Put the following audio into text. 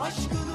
Aşkın